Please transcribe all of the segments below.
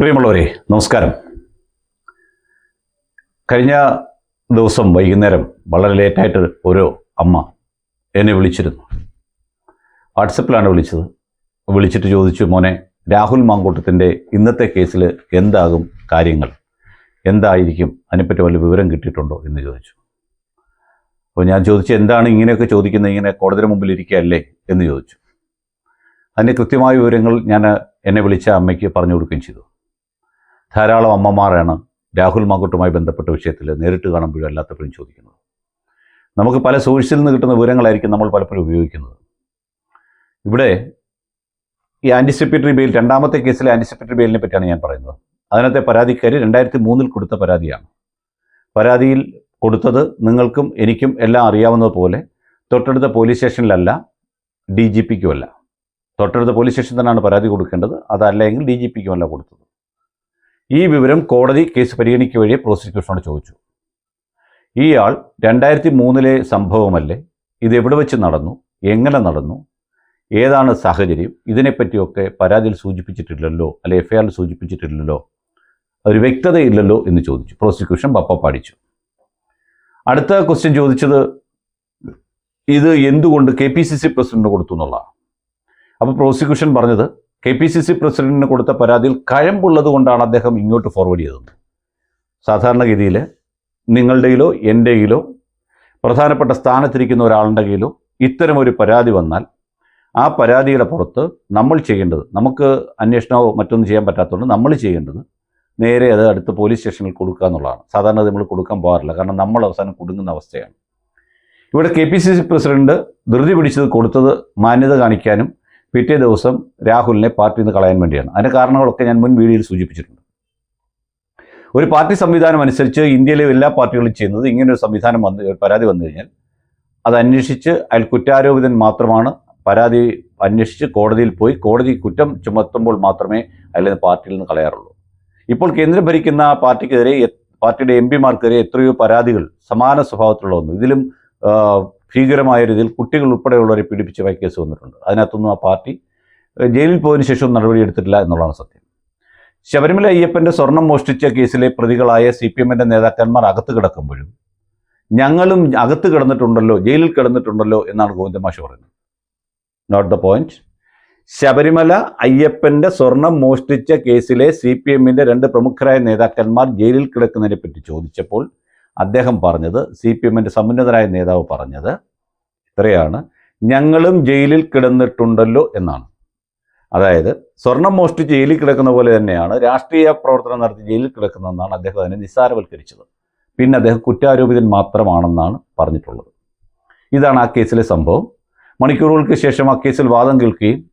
പ്രിയമുള്ളവരെ നമസ്കാരം. കഴിഞ്ഞ ദിവസം വൈകുന്നേരം വളരെ ലേറ്റായിട്ട് ഒരു അമ്മ എന്നെ വിളിച്ചിരുന്നു. വാട്സപ്പിലാണ് വിളിച്ചത്. വിളിച്ചിട്ട് ചോദിച്ചു മോനെ രാഹുൽ മാങ്കൂട്ടത്തിന്റെ ഇന്നത്തെ കേസിൽ എന്താകും കാര്യങ്ങൾ? എന്തായിരിക്കും? അതിനെപ്പറ്റി വല്ല വിവരം കിട്ടിയിട്ടുണ്ടോ? എന്ന് ചോദിച്ചു. അപ്പോൾ ഞാൻ ചോദിച്ചു എന്താണ് ഇങ്ങനെയൊക്കെ ചോദിക്കുന്നത്? ഇങ്ങനെ കോടതിയുടെ മുമ്പിൽ ഇരിക്കുകയല്ലേ? എന്ന് ചോദിച്ചു. അതിന്റെ കൃത്യമായ വിവരങ്ങൾ ഞാൻ എന്നെ വിളിച്ച അമ്മയ്ക്ക് പറഞ്ഞു കൊടുക്കുകയും ചെയ്തു. ധാരാളം അമ്മമാരാണ് രാഹുൽ മാങ്കുട്ടുമായി ബന്ധപ്പെട്ട വിഷയത്തിൽ നേരിട്ട് കാണുമ്പോഴും അല്ലാത്തപ്പോഴും ചോദിക്കുന്നത്. നമുക്ക് പല സോഴ്സിൽ നിന്ന് കിട്ടുന്ന വിവരങ്ങളായിരിക്കും നമ്മൾ പലപ്പോഴും ഉപയോഗിക്കുന്നത്. ഇവിടെ ഈ ആന്റിസിപ്പേറ്ററി ബെയിൽ രണ്ടാമത്തെ കേസിലെ ആന്റിസിപ്പേറ്ററി ബെയിലിനെ പറ്റിയാണ് ഞാൻ പറയുന്നത്. അതിനകത്തെ പരാതിക്കാരി രണ്ടായിരത്തി മൂന്നിൽ കൊടുത്ത പരാതിയാണ്. പരാതിയിൽ കൊടുത്തത് നിങ്ങൾക്കും എനിക്കും എല്ലാം അറിയാവുന്നതുപോലെ തൊട്ടടുത്ത പോലീസ് സ്റ്റേഷനിലല്ല ഡി ജി പിക്കുമല്ല തൊട്ടടുത്ത പോലീസ് സ്റ്റേഷൻ തന്നെയാണ് പരാതി കൊടുക്കേണ്ടത്. അതല്ലെങ്കിൽ ഡി ജി പിക്കുമല്ല കൊടുത്തത്. ഈ വിവരം കോടതി കേസ് പരിഗണിക്കുക വഴി പ്രോസിക്യൂഷനോട് ചോദിച്ചു. ഇയാൾ രണ്ടായിരത്തി മൂന്നിലെ സംഭവമല്ലേ? ഇത് എവിടെ വെച്ച് നടന്നു? എങ്ങനെ നടന്നു? ഏതാണ് സാഹചര്യം? ഇതിനെപ്പറ്റിയൊക്കെ പരാതിയിൽ സൂചിപ്പിച്ചിട്ടില്ലല്ലോ? അല്ലെ എഫ്ഐആറിൽ സൂചിപ്പിച്ചിട്ടില്ലല്ലോ? ഒരു വ്യക്തതയില്ലല്ലോ എന്ന് ചോദിച്ചു. പ്രോസിക്യൂഷൻ പപ്പ പാടിച്ചു. അടുത്ത ക്വസ്റ്റ്യൻ ചോദിച്ചത് ഇത് എന്തുകൊണ്ട് K P C C president കൊടുത്തു എന്നുള്ളതാണ്. അപ്പോൾ പ്രോസിക്യൂഷൻ പറഞ്ഞത് കെ പി സി സി പ്രസിഡന്റിന് കൊടുത്ത പരാതിയിൽ കഴമ്പുള്ളത് കൊണ്ടാണ് അദ്ദേഹം ഇങ്ങോട്ട് ഫോർവേഡ് ചെയ്തത്. സാധാരണഗതിയിൽ നിങ്ങളുടെയിലോ എന്റെയിലോ പ്രധാനപ്പെട്ട സ്ഥാനത്തിരിക്കുന്ന ഒരാളുടെ കയ്യിലോ ഇത്തരമൊരു പരാതി വന്നാൽ ആ പരാതിയുടെ പുറത്ത് നമ്മൾ ചെയ്യേണ്ടത് നമുക്ക് അന്വേഷണമോ മറ്റൊന്നും ചെയ്യാൻ പറ്റാത്തതുകൊണ്ട് നമ്മൾ ചെയ്യേണ്ടത് നേരെ അത് അടുത്ത പോലീസ് സ്റ്റേഷനിൽ കൊടുക്കുക എന്നുള്ളതാണ്. സാധാരണ നമ്മൾ കൊടുക്കാൻ പോകാറില്ല കാരണം നമ്മൾ അവസാനം കുടുങ്ങുന്ന അവസ്ഥയാണ്. ഇവിടെ K P C C president ധൃതി പിടിച്ചത് കൊടുത്തത് മാന്യത കാണിക്കാനും പിറ്റേ ദിവസം രാഹുലിനെ പാർട്ടിയിൽ നിന്ന് കളയാൻ വേണ്ടിയാണ്. അതിന്റെ കാരണങ്ങളൊക്കെ ഞാൻ മുൻ വീഡിയോയിൽ സൂചിപ്പിച്ചിട്ടുണ്ട്. ഒരു പാർട്ടി സംവിധാനം അനുസരിച്ച് ഇന്ത്യയിലെ എല്ലാ പാർട്ടികളും ചെയ്യുന്നത് ഇങ്ങനെ ഒരു സംവിധാനം വന്ന് പരാതി വന്നു കഴിഞ്ഞാൽ അത് അന്വേഷിച്ച് അയാൾ കുറ്റാരോപിതൻ മാത്രമാണ്. പരാതി അന്വേഷിച്ച് കോടതിയിൽ പോയി കോടതി കുറ്റം ചുമത്തുമ്പോൾ മാത്രമേ അയാളെ പാർട്ടിയിൽ നിന്ന് കളയാറുള്ളൂ. ഇപ്പോൾ കേന്ദ്രം ഭരിക്കുന്ന പാർട്ടിക്കെതിരെ പാർട്ടിയുടെ എം പിമാർക്കെതിരെ എത്രയോ പരാതികൾ സമാന സ്വഭാവത്തിലുള്ള ഒന്നും. ഇതിലും ഭീകരമായ രീതിയിൽ കുട്ടികൾ ഉൾപ്പെടെയുള്ളവരെ പീഡിപ്പിച്ചതായ കേസ് വന്നിട്ടുണ്ട്. അതിനകത്തൊന്നും ആ പാർട്ടി ജയിലിൽ പോയതിനു ശേഷം നടപടിയെടുത്തിട്ടില്ല എന്നുള്ളതാണ് സത്യം. ശബരിമല അയ്യപ്പന്റെ സ്വർണം മോഷ്ടിച്ച കേസിലെ പ്രതികളായ സി പി എമ്മിന്റെ നേതാക്കന്മാർ അകത്ത് കിടക്കുമ്പോഴും ഞങ്ങളും അകത്ത് കിടന്നിട്ടുണ്ടല്ലോ ജയിലിൽ കിടന്നിട്ടുണ്ടല്ലോ എന്നാണ് ഗോവിന്ദമാഷ് പറയുന്നത്. നോട്ട് ദ പോയിന്റ് ശബരിമല അയ്യപ്പന്റെ സ്വർണം മോഷ്ടിച്ച കേസിലെ സി പി രണ്ട് പ്രമുഖരായ നേതാക്കന്മാർ ജയിലിൽ കിടക്കുന്നതിനെ പറ്റി ചോദിച്ചപ്പോൾ അദ്ദേഹം പറഞ്ഞത് സി പി എമ്മിന്റെ സമുന്നതരായ നേതാവ് പറഞ്ഞത് ഇത്രയാണ്. ഞങ്ങളും ജയിലിൽ കിടന്നിട്ടുണ്ടല്ലോ എന്നാണ്. അതായത് സ്വർണം മോഷ്ടിച്ച് ജയിലിൽ കിടക്കുന്ന പോലെ തന്നെയാണ് രാഷ്ട്രീയ പ്രവർത്തനം നടത്തി ജയിലിൽ കിടക്കുന്നതെന്നാണ് അദ്ദേഹം അതിനെ നിസ്സാരവൽക്കരിച്ചത്. പിന്നെ അദ്ദേഹം കുറ്റാരോപിതൻ മാത്രമാണെന്നാണ് പറഞ്ഞിട്ടുള്ളത്. ഇതാണ് ആ കേസിലെ സംഭവം. മണിക്കൂറുകൾക്ക് ശേഷം ആ കേസിൽ വാദം കേൾക്കുകയും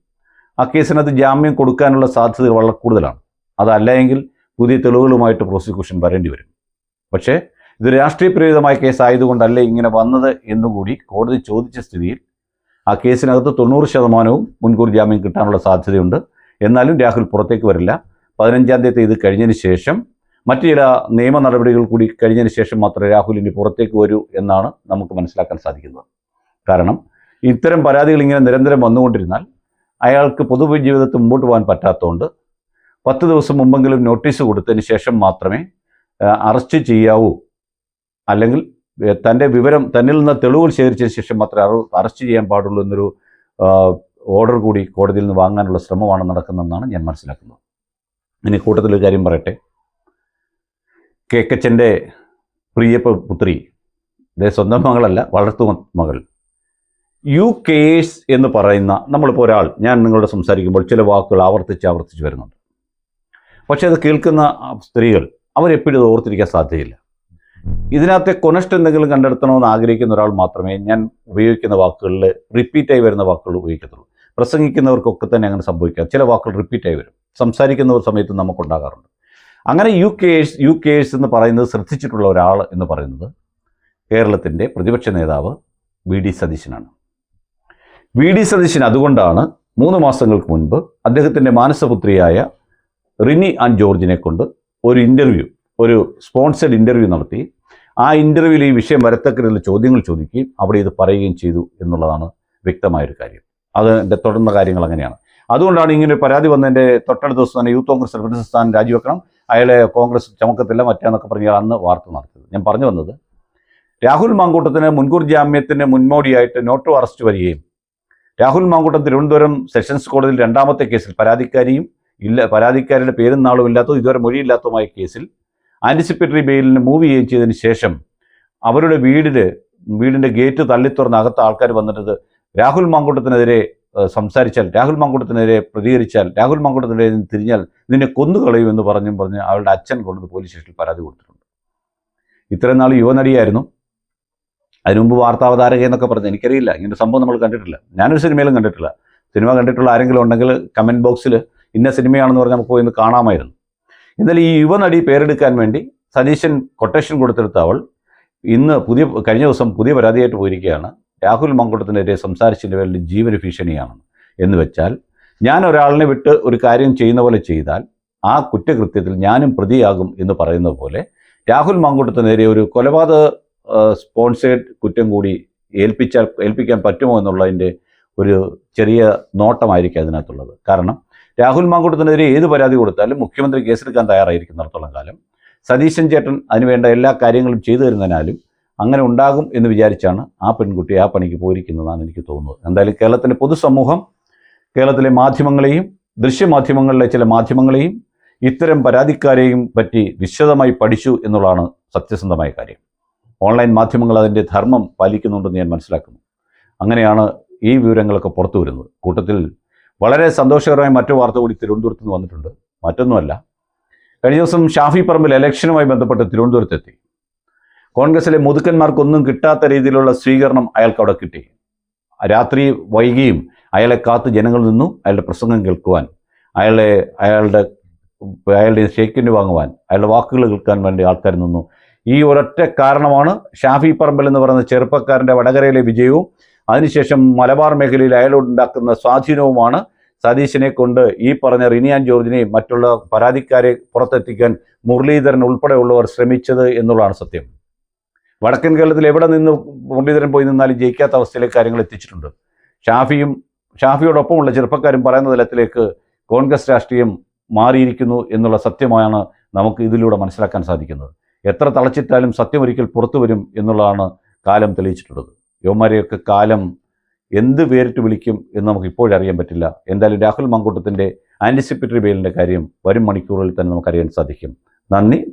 ആ കേസിനകത്ത് ജാമ്യം കൊടുക്കാനുള്ള സാധ്യതകൾ വളരെ കൂടുതലാണ്. അതല്ല എങ്കിൽ പുതിയ തെളിവുകളുമായിട്ട് പ്രോസിക്യൂഷൻ വരേണ്ടി വരും. പക്ഷേ ഇത് രാഷ്ട്രീയ പ്രേരിതമായ കേസായതുകൊണ്ടല്ലേ ഇങ്ങനെ വന്നത് എന്നുകൂടി കോടതി ചോദിച്ച സ്ഥിതിയിൽ ആ കേസിനകത്ത് തൊണ്ണൂറ് ശതമാനവും മുൻകൂർ ജാമ്യം കിട്ടാനുള്ള സാധ്യതയുണ്ട്. എന്നാലും രാഹുൽ പുറത്തേക്ക് വരില്ല. പതിനഞ്ചാം തീയതി ഇത് കഴിഞ്ഞതിന് ശേഷം മറ്റു ചില നിയമ നടപടികൾ കൂടി കഴിഞ്ഞതിന് ശേഷം മാത്രമേ ഇനി പുറത്തേക്ക് വരൂ എന്നാണ് നമുക്ക് മനസ്സിലാക്കാൻ സാധിക്കുന്നത്. കാരണം ഇത്തരം പരാതികൾ ഇങ്ങനെ നിരന്തരം വന്നുകൊണ്ടിരുന്നാൽ അയാൾക്ക് പൊതുജീവിതത്തിൽ മുമ്പോട്ട് പോകാൻ പറ്റാത്തതുകൊണ്ട് പത്ത് ദിവസം മുമ്പെങ്കിലും നോട്ടീസ് കൊടുത്തതിന് ശേഷം മാത്രമേ അറസ്റ്റ് ചെയ്യാവൂ അല്ലെങ്കിൽ തന്റെ വിവരം തന്നിൽ നിന്ന് തെളിവുകൾ ശേഖരിച്ചതിന് ശേഷം മാത്രമേ അറു അറസ്റ്റ് ചെയ്യാൻ പാടുള്ളൂ എന്നൊരു ഓർഡർ കൂടി കോടതിയിൽ നിന്ന് വാങ്ങാനുള്ള ശ്രമമാണ് നടക്കുന്നതെന്നാണ് ഞാൻ മനസ്സിലാക്കുന്നത്. ഇനി കൂട്ടത്തിലൊരു കാര്യം പറയട്ടെ. കേക്കച്ചന്റെ പ്രിയ പു- പുത്രി സ്വന്തം മകളല്ല വളർത്തു മകൾ. യു കേസ് എന്ന് പറയുന്ന നമ്മളിപ്പോൾ ഒരാൾ ഞാൻ നിങ്ങളോട് സംസാരിക്കുമ്പോൾ ചില വാക്കുകൾ ആവർത്തിച്ച് ആവർത്തിച്ച് വരുന്നുണ്ട്. പക്ഷേ അത് കേൾക്കുന്ന സ്ത്രീകൾ അവരെപ്പോഴും ഓർത്തിരിക്കാൻ സാധ്യതയില്ല. ഇതിനകത്തെ കൊനസ്റ്റ് എന്തെങ്കിലും കണ്ടെടുത്തണമെന്ന് ആഗ്രഹിക്കുന്ന ഒരാൾ മാത്രമേ ഞാൻ ഉപയോഗിക്കുന്ന വാക്കുകളിൽ റിപ്പീറ്റായി വരുന്ന വാക്കുകൾ ഉപയോഗിക്കത്തുള്ളൂ. പ്രസംഗിക്കുന്നവർക്കൊക്കെ തന്നെ അങ്ങനെ സംഭവിക്കാം. ചില വാക്കുകൾ റിപ്പീറ്റായി വരും. സംസാരിക്കുന്ന ഒരു സമയത്ത് നമുക്കുണ്ടാകാറുണ്ട്. അങ്ങനെ യു കെഴ്സ് യു കെഴ്സ് എന്ന് പറയുന്നത് ശ്രദ്ധിച്ചിട്ടുള്ള ഒരാൾ എന്ന് പറയുന്നത് കേരളത്തിന്റെ പ്രതിപക്ഷ നേതാവ് വി ഡി സതീശനാണ്. വി ഡി സതീശൻ അതുകൊണ്ടാണ് മൂന്ന് മാസങ്ങൾക്ക് മുൻപ് അദ്ദേഹത്തിന്റെ മാനസപുത്രിയായ റിനി ആൻഡ് ജോർജിനെ കൊണ്ട് ഒരു ഇന്റർവ്യൂ ഒരു സ്പോൺസേഡ് ഇന്റർവ്യൂ നടത്തി. ആ ഇന്റർവ്യൂവിൽ ഈ വിഷയം വരത്തക്കരുള്ള ചോദ്യങ്ങൾ ചോദിക്കുകയും അവിടെ ഇത് പറയുകയും ചെയ്തു എന്നുള്ളതാണ് വ്യക്തമായൊരു കാര്യം. അതിന്റെ തുടർന്ന കാര്യങ്ങൾ അങ്ങനെയാണ്. അതുകൊണ്ടാണ് ഇങ്ങനെ പരാതി വന്നതിന്റെ തൊട്ടടുത്ത ദിവസം തന്നെ യൂത്ത് കോൺഗ്രസ് പ്രസിഡന്റ് സ്ഥാനം രാജിവെക്കണം. അയാളെ കോൺഗ്രസ് ചമക്കത്തില്ല മറ്റാന്നൊക്കെ പറഞ്ഞ് അന്ന് വാർത്ത നടത്തിയത്. ഞാൻ പറഞ്ഞു വന്നത് രാഹുൽ മാങ്കൂട്ടത്തിന് മുൻകൂർ ജാമ്യത്തിന് മുൻമോടിയായിട്ട് നോട്ട് അറസ്റ്റ് വരികയും രാഹുൽ മാങ്കൂട്ടം തിരുവനന്തപുരം സെഷൻസ് കോടതിയിൽ രണ്ടാമത്തെ കേസിൽ പരാതിക്കാരിയും ഇല്ല പരാതിക്കാരിയുടെ പേരും നാളും ഇല്ലാത്തതും ഇതുവരെ മൊഴിയില്ലാത്തതുമായ കേസിൽ ആന്റിസിപ്പേറ്ററി ബെയിലിന് മൂവ് ചെയ്യുകയും ചെയ്തതിന് ശേഷം അവരുടെ വീടിൽ വീടിന്റെ ഗേറ്റ് തള്ളിത്തുറന്ന് അകത്ത് ആൾക്കാർ വന്നിട്ട് രാഹുൽ മാങ്കൂട്ടത്തിനെതിരെ സംസാരിച്ചാൽ രാഹുൽ മാങ്കൂട്ടത്തിനെതിരെ പ്രതികരിച്ചാൽ രാഹുൽ മാങ്കൂട്ടത്തിനെതിരെ തിരിഞ്ഞാൽ നിന്നെ കൊന്നുകളയും എന്ന് പറഞ്ഞും പറഞ്ഞ് അവളുടെ അച്ഛൻ കൊണ്ടത് പോലീസ് സ്റ്റേഷനിൽ പരാതി കൊടുത്തിട്ടുണ്ട്. ഇത്രയും നാൾ യുവനടിയായിരുന്നു. അതിനു മുമ്പ് വാർത്താവതാരക എന്നൊക്കെ പറഞ്ഞു എനിക്കറിയില്ല. ഇങ്ങനെ സംഭവം നമ്മൾ കണ്ടിട്ടില്ല. ഞാനൊരു സിനിമയിലും കണ്ടിട്ടില്ല. സിനിമ കണ്ടിട്ടുള്ള ആരെങ്കിലും ഉണ്ടെങ്കിൽ കമന്റ് ബോക്സിൽ ഇന്ന സിനിമയാണെന്ന് പറഞ്ഞാൽ നമുക്ക് പോയി കാണാമായിരുന്നു. എന്നാൽ ഈ യുവനടി പേരെടുക്കാൻ വേണ്ടി സതീശൻ കൊട്ടേഷൻ കൊടുത്തെടുത്ത അവൾ ഇന്ന് പുതിയ കഴിഞ്ഞ ദിവസം പുതിയ പരാതിയായിട്ട് പോയിരിക്കുകയാണ്. രാഹുൽ മങ്കുളത്തിനെതിരെ സംസാരിച്ചതിന്റെ പേരിൽ ജീവന ഭീഷണിയാണ് എന്ന് വെച്ചാൽ ഞാൻ ഒരാളിനെ വിട്ട് ഒരു കാര്യം ചെയ്യുന്ന പോലെ ചെയ്താൽ ആ കുറ്റകൃത്യത്തിൽ ഞാനും പ്രതിയാകും എന്ന് പറയുന്ന പോലെ രാഹുൽ മങ്കുട്ടത്തിനെതിരെ ഒരു കൊലപാതക സ്പോൺസേഡ് കുറ്റം കൂടി ഏൽപ്പിച്ചാൽ ഏൽപ്പിക്കാൻ പറ്റുമോ എന്നുള്ളതിന്റെ ഒരു ചെറിയ നോട്ടമായിരിക്കും അതിനകത്തുള്ളത്. കാരണം രാഹുൽ മാങ്കൂട്ടത്തിനെതിരെ ഏത് പരാതി കൊടുത്താലും മുഖ്യമന്ത്രി കേസെടുക്കാൻ തയ്യാറായിരിക്കുന്നിടത്തോളം കാലം. സതീശൻ ചേട്ടൻ അതിനുവേണ്ട എല്ലാ കാര്യങ്ങളും ചെയ്തു തരുന്നതിനാലും അങ്ങനെ ഉണ്ടാകും എന്ന് വിചാരിച്ചാണ് ആ പെൺകുട്ടി ആ പണിക്ക് പോയിരിക്കുന്നതാണ് എനിക്ക് തോന്നുന്നത്. എന്തായാലും കേരളത്തിലെ പൊതുസമൂഹം കേരളത്തിലെ മാധ്യമങ്ങളെയും ദൃശ്യമാധ്യമങ്ങളിലെ ചില മാധ്യമങ്ങളെയും ഇത്തരം പരാതിക്കാരെയും പറ്റി വിശദമായി പഠിച്ചു എന്നുള്ളതാണ് സത്യസന്ധമായ കാര്യം. ഓൺലൈൻ മാധ്യമങ്ങൾ അതിന്റെ ധർമ്മം പാലിക്കുന്നുണ്ടെന്ന് ഞാൻ മനസ്സിലാക്കുന്നു. അങ്ങനെയാണ് ഈ വിവരങ്ങളൊക്കെ പുറത്തു വരുന്നത്. കൂട്ടത്തിൽ വളരെ സന്തോഷകരമായ മറ്റു വാർത്ത കൂടി തിരുവനന്തപുരത്ത് നിന്ന് വന്നിട്ടുണ്ട്. മറ്റൊന്നുമല്ല. കഴിഞ്ഞ ദിവസം ഷാഫി പറമ്പിൽ ഇലക്ഷനുമായി ബന്ധപ്പെട്ട് തിരുവനന്തപുരത്തെത്തി. കോൺഗ്രസിലെ മുതുക്കന്മാർക്കൊന്നും കിട്ടാത്ത രീതിയിലുള്ള സ്വീകരണം അയാൾക്ക് അവിടെ കിട്ടി. രാത്രി വൈകിയും അയാളെ കാത്ത് ജനങ്ങൾ നിന്നു. അയാളുടെ പ്രസംഗം കേൾക്കുവാൻ അയാളെ അയാളുടെ അയാളുടെ ഷേക്കിന് വാങ്ങുവാൻ അയാളുടെ വാക്കുകൾ കേൾക്കാൻ വേണ്ടി ആൾക്കാർ നിന്നു. ഈ ഒരൊറ്റ കാരണമാണ് ഷാഫി പറമ്പൽ എന്ന് പറയുന്ന ചെറുപ്പക്കാരന്റെ വടകരയിലെ വിജയവും അതിനുശേഷം മലബാർ മേഖലയിൽ അയാളുണ്ടാക്കുന്ന സ്വാധീനവുമാണ് സതീശനെ കൊണ്ട് ഈ പറഞ്ഞ റിനിയാൻ ജോർജിനെയും മറ്റുള്ള പരാതിക്കാരെ പുറത്തെത്തിക്കാൻ മുരളീധരൻ ഉൾപ്പെടെയുള്ളവർ ശ്രമിച്ചത് എന്നുള്ളതാണ് സത്യം. വടക്കൻ കേരളത്തിൽ എവിടെ നിന്ന് മുരളീധരൻ പോയി നിന്നാലും ജയിക്കാത്ത അവസ്ഥയിലേക്ക് കാര്യങ്ങൾ എത്തിച്ചിട്ടുണ്ട്. ഷാഫിയും ഷാഫിയോടൊപ്പമുള്ള ചെറുപ്പക്കാരും പറയുന്ന തലത്തിലേക്ക് കോൺഗ്രസ് രാഷ്ട്രീയം മാറിയിരിക്കുന്നു എന്നുള്ള സത്യമാണ് നമുക്ക് ഇതിലൂടെ മനസ്സിലാക്കാൻ സാധിക്കുന്നത്. എത്ര തളച്ചിട്ടാലും സത്യം ഒരിക്കൽ പുറത്തു വരും എന്നുള്ളതാണ് കാലം തെളിയിച്ചിട്ടുള്ളത്. യുവമാരെയൊക്കെ കാലം എന്ത് പേരിട്ട് വിളിക്കും എന്ന് നമുക്ക് ഇപ്പോഴറിയാൻ പറ്റില്ല. എന്തായാലും രാഹുൽ മങ്കൂട്ടത്തിന്റെ ആന്റിസിപ്പേറ്ററി ബെയിലിന്റെ കാര്യം വരും മണിക്കൂറുകളിൽ തന്നെ നമുക്കറിയാൻ സാധിക്കും. നന്ദി.